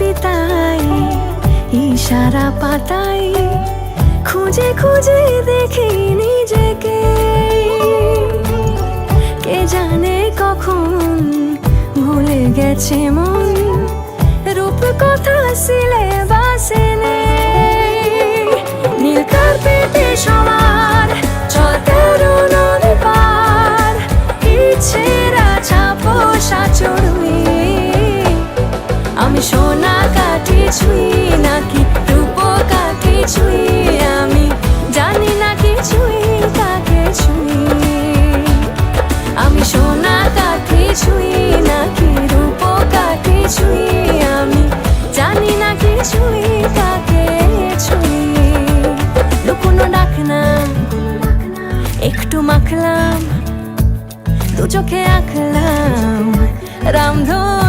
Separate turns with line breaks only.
কবিতায় ইশারা পাতাই, খুঁজে খুঁজে দেখি নিজেকে। কে জানে কখন ভুলে গেছে মন রূপ কথা সিলেবাসে নেই। নীল কার্পেটে সবার চল তেরো নদী পার ইচ্ছেরা ছাপোষা চড়ুই। আমি সোনা কাঠি ছুঁই নাকি, রূপ কাঠি ছুঁই আমি? জানি না কিছুই কাকে ছুঁই। আমি সোনা কাঠি ছুঁই নাকি, রূপ কাঠি ছুঁই আমি? জানি না কিছুই কাকে ছুঁই। লুকোনো ডাক না একটু মাখলাম, দু চোখে আঁকলাম রামধন